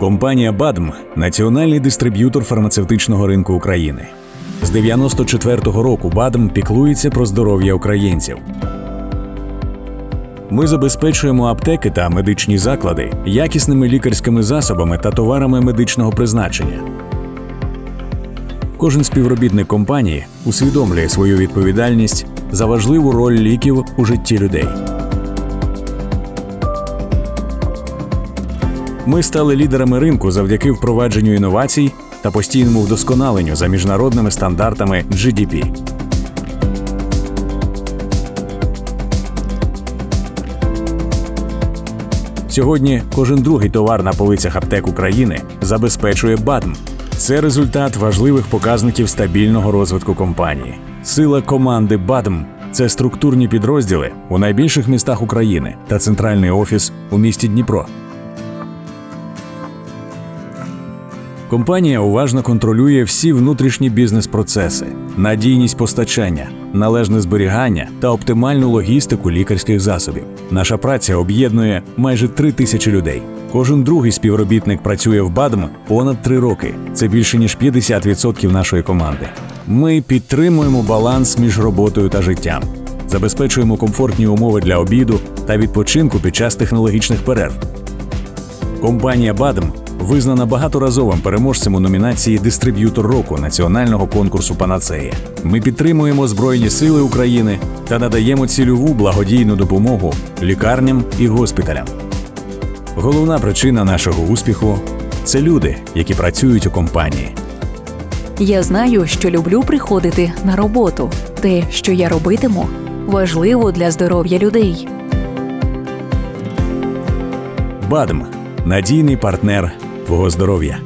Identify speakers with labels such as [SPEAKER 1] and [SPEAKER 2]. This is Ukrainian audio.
[SPEAKER 1] Компанія Бадм національний дистриб'ютор фармацевтичного ринку України. З 94-го року Бадм піклується про здоров'я українців. Ми забезпечуємо аптеки та медичні заклади якісними лікарськими засобами та товарами медичного призначення. Кожен співробітник компанії усвідомлює свою відповідальність за важливу роль ліків у житті людей. Ми стали лідерами ринку завдяки впровадженню інновацій та постійному вдосконаленню за міжнародними стандартами GDP. Сьогодні кожен другий товар на полицях аптек України забезпечує БАДМ. Це результат важливих показників стабільного розвитку компанії. Сила команди БАДМ це структурні підрозділи у найбільших містах України та центральний офіс у місті Дніпро. Компанія уважно контролює всі внутрішні бізнес-процеси, надійність постачання, належне зберігання та оптимальну логістику лікарських засобів. Наша праця об'єднує майже три тисячі людей. Кожен другий співробітник працює в БАДМ понад три роки. Це більше ніж 50% нашої команди. Ми підтримуємо баланс між роботою та життям, забезпечуємо комфортні умови для обіду та відпочинку під час технологічних перерв. Компанія Бадм визнана багаторазовим переможцем у номінації Дистриб'ютор року національного конкурсу Панацея. Ми підтримуємо Збройні Сили України та надаємо цільову благодійну допомогу лікарням і госпіталям. Головна причина нашого успіху це люди, які працюють у компанії.
[SPEAKER 2] Я знаю, що люблю приходити на роботу. Те, що я робитиму, важливо для здоров'я людей.
[SPEAKER 1] Бадм надійний партнер твого здоров'я.